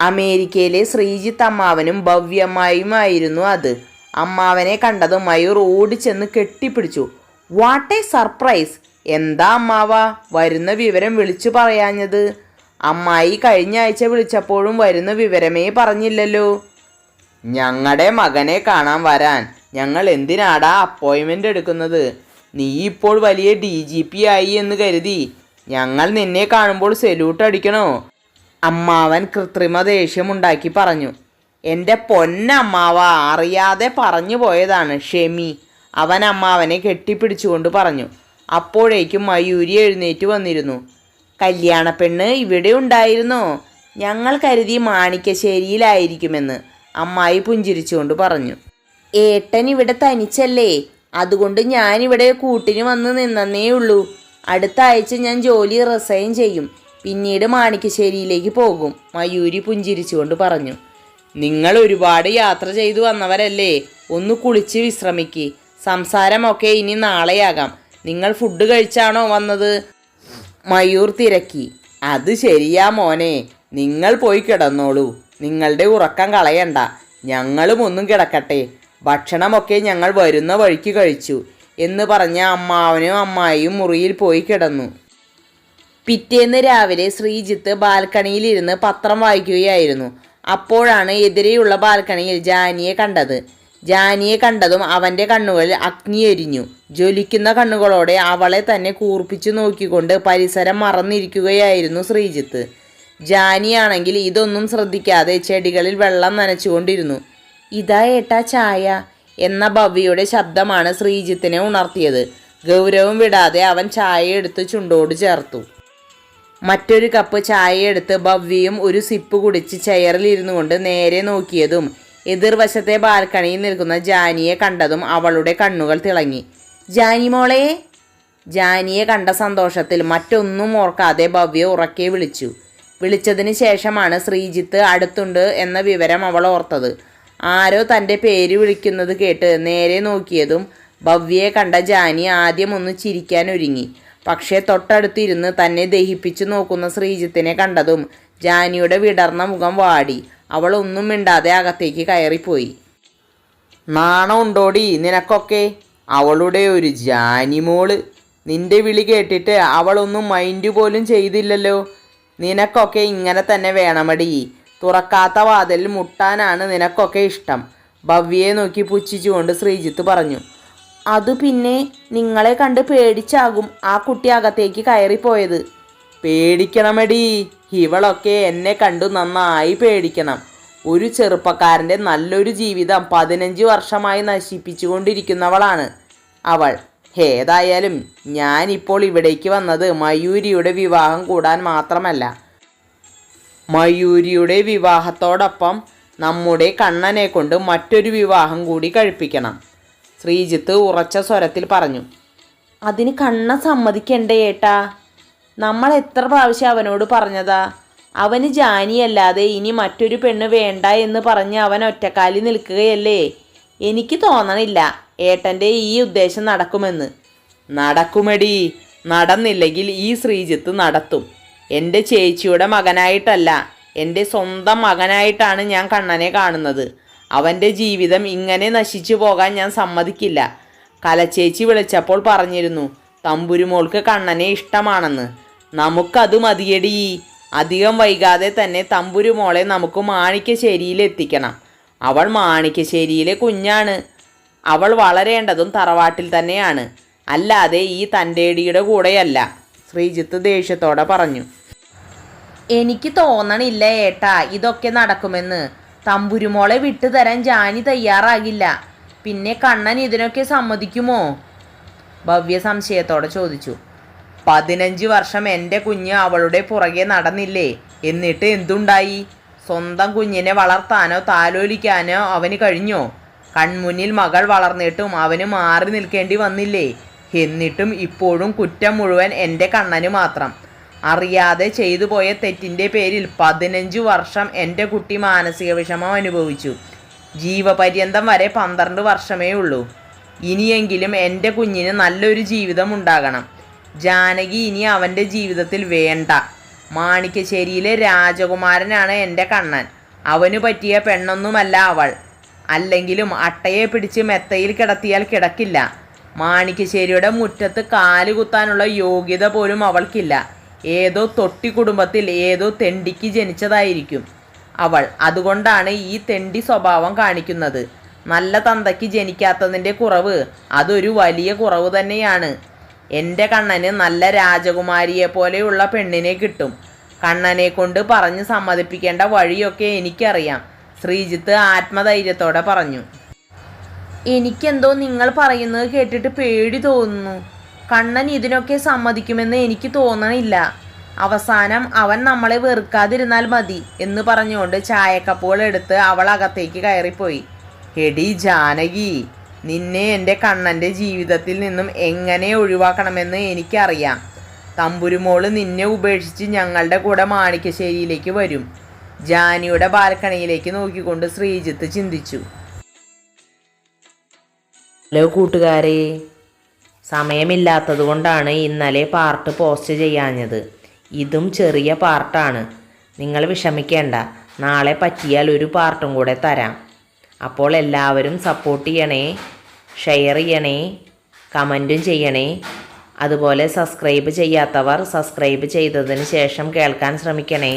അമേരിക്കയിലെ ശ്രീജിത്ത് അമ്മാവനും ഭവ്യമ്മായുമായിരുന്നു അത്. അമ്മാവനെ കണ്ടത് മയൂർ ഓടിച്ചെന്ന് കെട്ടിപ്പിടിച്ചു. What a surprise! എന്താ അമ്മാവ? വരുന്ന വിവരം വിളിച്ചു പറയാഞ്ഞത്. അമ്മായി കഴിഞ്ഞ ആഴ്ച വിളിച്ചപ്പോഴും വരുന്ന വിവരമേ പറഞ്ഞില്ലല്ലോ. ഞങ്ങളുടെ മകനെ കാണാൻ വരാൻ ഞങ്ങൾ എന്തിനാടാ അപ്പോയിൻമെന്റ് എടുക്കുന്നത്? നീ ഇപ്പോൾ വലിയ ഡി ജി പി ആയി എന്ന് കരുതി. ഞങ്ങൾ നിന്നെ കാണുമ്പോൾ സെല്യൂട്ട് അടിക്കണോ? അമ്മാവൻ കൃത്രിമ ദേഷ്യമുണ്ടാക്കി പറഞ്ഞു. എന്റെ പൊന്നമ്മാവ അറിയാതെ പറഞ്ഞു പോയതാണ് ഷെമി അവൻ അമ്മാവനെ കെട്ടിപ്പിടിച്ചുകൊണ്ട് പറഞ്ഞു. അപ്പോഴേക്കും മയൂരി എഴുന്നേറ്റ് വന്നിരുന്നു. കല്യാണപ്പെണ്ണ് ഇവിടെ ഉണ്ടായിരുന്നോ. ഞങ്ങൾ കരുതി മാണിക്കശ്ശേരിയിലായിരിക്കുമെന്ന് അമ്മായി പുഞ്ചിരിച്ചുകൊണ്ട് പറഞ്ഞു. ഏട്ടൻ ഇവിടെ തനിച്ചല്ലേ അതുകൊണ്ട് ഞാനിവിടെ കൂട്ടിന് വന്ന് നിന്നേ ഉള്ളൂ അടുത്ത ആഴ്ച ഞാൻ ജോലി റിസൈൻ ചെയ്യും. പിന്നീട് മാണിക്കശ്ശേരിയിലേക്ക് പോകും. മയൂരി പുഞ്ചിരിച്ചുകൊണ്ട് പറഞ്ഞു നിങ്ങൾ ഒരുപാട് യാത്ര ചെയ്തു വന്നവരല്ലേ? ഒന്ന് കുളിച്ച് വിശ്രമിക്ക്. സംസാരമൊക്കെ ഇനി നാളെയാകാം. നിങ്ങൾ ഫുഡ് കഴിച്ചാണോ വന്നത്? മയൂർ തിരക്കി. അത് ശരിയാ മോനെ. നിങ്ങൾ പോയി കിടന്നോളൂ. നിങ്ങളുടെ ഉറക്കം കളയണ്ട. ഞങ്ങളും ഒന്നും കിടക്കട്ടെ. ഭക്ഷണമൊക്കെ ഞങ്ങൾ വരുന്ന വഴിക്ക് കഴിച്ചു എന്ന് പറഞ്ഞ അമ്മാവനും അമ്മായിയും മുറിയിൽ പോയി കിടന്നു. പിറ്റേന്ന് രാവിലെ ശ്രീജിത്ത് ബാൽക്കണിയിലിരുന്ന് പത്രം വായിക്കുകയായിരുന്നു. അപ്പോഴാണ് എതിരെയുള്ള ബാൽക്കണിയിൽ ജാനിയെ കണ്ടത്. ജാനിയെ കണ്ടതും അവന്റെ കണ്ണുകളിൽ അഗ്നി എരിഞ്ഞു. ജ്വലിക്കുന്ന കണ്ണുകളോടെ അവളെ തന്നെ കൂർപ്പിച്ചു നോക്കിക്കൊണ്ട് പരിസരം മറന്നിരിക്കുകയായിരുന്നു ശ്രീജിത്ത്. ജാനിയാണെങ്കിൽ ഇതൊന്നും ശ്രദ്ധിക്കാതെ ചെടികളിൽ വെള്ളം നനച്ചുകൊണ്ടിരുന്നു. ഇതാ ഏട്ടാ ചായ എന്ന ഭവ്യയുടെ ശബ്ദമാണ് ശ്രീജിത്തിനെ ഉണർത്തിയത്. ഗൗരവം വിടാതെ അവൻ ചായ എടുത്ത് ചുണ്ടോട് ചേർത്തു. മറ്റൊരു കപ്പ് ചായ എടുത്ത് ഭവ്യയും ഒരു സിപ്പ് കുടിച്ച് ചെയറിൽ ഇരുന്നു കൊണ്ട് നേരെ നോക്കിയതും എതിർവശത്തെ ബാൽക്കണിയിൽ നിൽക്കുന്ന ജാനിയെ കണ്ടതും അവളുടെ കണ്ണുകൾ തിളങ്ങി. ജാനി മോളെ ജാനിയെ കണ്ട സന്തോഷത്തിൽ മറ്റൊന്നും ഓർക്കാതെ ഭവ്യ ഉറക്കെ വിളിച്ചു. വിളിച്ചതിന് ശേഷമാണ് ശ്രീജിത്ത് അടുത്തുണ്ട് എന്ന വിവരം അവൾ ഓർത്തത്. ആരോ തന്റെ പേര് വിളിക്കുന്നത് കേട്ട് നേരെ നോക്കിയതും ഭവ്യയെ കണ്ട ജാനി ആദ്യം ഒന്ന് ചിരിക്കാൻ ഒരുങ്ങി. പക്ഷേ തൊട്ടടുത്തിരുന്ന് തന്നെ ദഹിപ്പിച്ചു നോക്കുന്ന ശ്രീജിത്തിനെ കണ്ടതും ജാനിയുടെ വിടർന്ന മുഖം വാടി. അവൾ ഒന്നും മിണ്ടാതെ അകത്തേക്ക് കയറിപ്പോയി. നാണമുണ്ടോടി നിനക്കൊക്കെ? അവളുടെ ഒരു ജാനിമോൾ നിന്റെ വിളി കേട്ടിട്ട് അവളൊന്നും മൈൻഡ് പോലും ചെയ്തില്ലല്ലോ. നിനക്കൊക്കെ ഇങ്ങനെ തന്നെ വേണമടി. തുറക്കാത്ത വാതിൽ മുട്ടാനാണ് നിനക്കൊക്കെ ഇഷ്ടം. ഭവ്യയെ നോക്കി പുച്ഛിച്ചുകൊണ്ട് ശ്രീജിത്ത് പറഞ്ഞു. അത് പിന്നെ നിങ്ങളെ കണ്ട് പേടിച്ചാകും ആ കുട്ടി അകത്തേക്ക് കയറിപ്പോയത്. പേടിക്കണമടി. ഇവളൊക്കെ എന്നെ കണ്ടു നന്നായി പേടിക്കണം. ഒരു ചെറുപ്പക്കാരന്റെ നല്ലൊരു ജീവിതം പതിനഞ്ച് വർഷമായി നശിപ്പിച്ചുകൊണ്ടിരിക്കുന്നവളാണ് അവൾ. ഏതായാലും ഞാനിപ്പോൾ ഇവിടേക്ക് വന്നത് മയൂരിയുടെ വിവാഹം കൂടാൻ മാത്രമല്ല. മയൂരിയുടെ വിവാഹത്തോടൊപ്പം നമ്മുടെ കണ്ണനെ കൊണ്ട് മറ്റൊരു വിവാഹം കൂടി കഴിപ്പിക്കണം. ശ്രീജിത്ത് ഉറച്ച സ്വരത്തിൽ പറഞ്ഞു. അതിന് കണ്ണ സമ്മതിക്കണ്ടേ ഏട്ടാ. നമ്മൾ എത്ര പ്രാവശ്യം അവനോട് പറഞ്ഞതാ? അവന് ജാനിയല്ലാതെ ഇനി മറ്റൊരു പെണ്ണ് വേണ്ട എന്ന് പറഞ്ഞ് അവൻ ഒറ്റക്കാലി നിൽക്കുകയല്ലേ? എനിക്ക് തോന്നണില്ല ഏട്ടന്റെ ഈ ഉദ്ദേശം നടക്കുമെന്ന്. നടക്കുമെടി. നടന്നില്ലെങ്കിൽ ഈ ശ്രീജിത്ത് നടത്തും. എന്റെ ചേച്ചിയുടെ മകനായിട്ടല്ല എന്റെ സ്വന്തം മകനായിട്ടാണ് ഞാൻ കണ്ണനെ കാണുന്നത്. അവന്റെ ജീവിതം ഇങ്ങനെ നശിച്ചു പോകാൻ ഞാൻ സമ്മതിക്കില്ല. കലച്ചേച്ചി വിളിച്ചപ്പോൾ പറഞ്ഞിരുന്നു തമ്പുരുമോൾക്ക് കണ്ണനെ ഇഷ്ടമാണെന്ന്. നമുക്കത് മതിയടി. അധികം വൈകാതെ തന്നെ തമ്പുരുമോളെ നമുക്ക് മാണിക്യശ്ശേരിയിൽ എത്തിക്കണം അവൾ മാണിക്യശ്ശേരിയിലെ കുഞ്ഞാണ്. അവൾ വളരേണ്ടതും തറവാട്ടിൽ തന്നെയാണ്. അല്ലാതെ ഈ തന്റെടിയുടെ കൂടെയല്ല ശ്രീജിത്ത് ദേഷ്യത്തോടെ പറഞ്ഞു. എനിക്ക് തോന്നണില്ല ഏട്ടാ ഇതൊക്കെ നടക്കുമെന്ന്. തമ്പുരുമോളെ വിട്ടുതരാൻ ജാനി തയ്യാറാകില്ല. പിന്നെ കണ്ണൻ ഇതിനൊക്കെ സമ്മതിക്കുമോ? ഭവ്യ സംശയത്തോടെ ചോദിച്ചു. പതിനഞ്ച് വർഷം എന്റെ കുഞ്ഞ് അവളുടെ പുറകെ നടന്നില്ലേ? എന്നിട്ട് എന്തുണ്ടായി? സ്വന്തം കുഞ്ഞിനെ വളർത്താനോ താലോലിക്കാനോ അവന് കഴിഞ്ഞോ? കൺമുന്നിൽ മകൾ വളർന്നിട്ടും അവന് മാറി നിൽക്കേണ്ടി വന്നില്ലേ? എന്നിട്ടും ഇപ്പോഴും കുറ്റം മുഴുവൻ എന്റെ കണ്ണന് മാത്രം. അറിയാതെ ചെയ്തു പോയ തെറ്റിന്റെ പേരിൽ പതിനഞ്ച് വർഷം എന്റെ കുട്ടി മാനസിക വിഷമം അനുഭവിച്ചു. ജീവപര്യന്തം വരെ പന്ത്രണ്ട് വർഷമേ ഉള്ളൂ. ഇനിയെങ്കിലും എന്റെ കുഞ്ഞിന് നല്ലൊരു ജീവിതം ഉണ്ടാകണം. ജാനകി ഇനി അവന്റെ ജീവിതത്തിൽ വേണ്ട. മാണിക്കശ്ശേരിയിലെ രാജകുമാരനാണ് എന്റെ കണ്ണൻ. അവന് പറ്റിയ പെണ്ണൊന്നുമല്ല അവൾ. അല്ലെങ്കിലും അട്ടയെ പിടിച്ച് മെത്തയിൽ കിടത്തിയാൽ കിടക്കില്ല. മാണിക്കശ്ശേരിയുടെ മുറ്റത്ത് കാലുകുത്താനുള്ള യോഗ്യത പോലും അവൾക്കില്ല. ഏതോ തൊട്ടി കുടുംബത്തിൽ ഏതോ തെണ്ടിക്ക് ജനിച്ചതായിരിക്കും അവൾ. അതുകൊണ്ടാണ് ഈ തെണ്ടി സ്വഭാവം കാണിക്കുന്നത്. നല്ല തന്തയ്ക്ക് ജനിക്കാത്തതിന്റെ കുറവ് അതൊരു വലിയ കുറവ് തന്നെയാണ്. എന്റെ കണ്ണന് നല്ല രാജകുമാരിയെ പോലെയുള്ള പെണ്ണിനെ കിട്ടും. കണ്ണനെ കൊണ്ട് പറഞ്ഞ് സമ്മതിപ്പിക്കേണ്ട വഴിയൊക്കെ എനിക്കറിയാം. ശ്രീജിത്ത് ആത്മധൈര്യത്തോടെ പറഞ്ഞു. എനിക്കെന്തോ നിങ്ങൾ പറയുന്നത് കേട്ടിട്ട് പേടി തോന്നുന്നു. കണ്ണൻ ഇതിനൊക്കെ സമ്മതിക്കുമെന്ന് എനിക്ക് തോന്നണില്ല. അവസാനം അവൻ നമ്മളെ വെറുക്കാതിരുന്നാൽ മതി എന്ന് പറഞ്ഞുകൊണ്ട് ചായക്കപ്പുകൾ എടുത്ത് അവൾ അകത്തേക്ക് കയറിപ്പോയി. എടി ജാനകി നിന്നെ എന്റെ കണ്ണന്റെ ജീവിതത്തിൽ നിന്നും എങ്ങനെ ഒഴിവാക്കണമെന്ന് എനിക്കറിയാം. തമ്പുരുമോൾ നിന്നെ ഉപേക്ഷിച്ച് ഞങ്ങളുടെ കൂടെ മാണിക്കശ്ശേരിയിലേക്ക് വരും. ജാനിയുടെ ബാൽക്കണിയിലേക്ക് നോക്കിക്കൊണ്ട് ശ്രീജിത്ത് ചിന്തിച്ചു. ഹലോ കൂട്ടുകാരെ സമയമില്ലാത്തത് കൊണ്ടാണ് ഇന്നലെ പാർട്ട് പോസ്റ്റ് ചെയ്യാഞ്ഞത്. ഇതും ചെറിയ പാർട്ടാണ് നിങ്ങൾ വിഷമിക്കേണ്ട. നാളെ പറ്റിയാൽ ഒരു പാർട്ടും കൂടെ തരാം. അപ്പോൾ എല്ലാവരും സപ്പോർട്ട് ചെയ്യണേ ഷെയർ ചെയ്യണേ കമന്റും ചെയ്യണേ. അതുപോലെ സബ്സ്ക്രൈബ് ചെയ്യാത്തവർ സബ്സ്ക്രൈബ് ചെയ്തതിന് ശേഷം കേൾക്കാൻ ശ്രമിക്കണേ.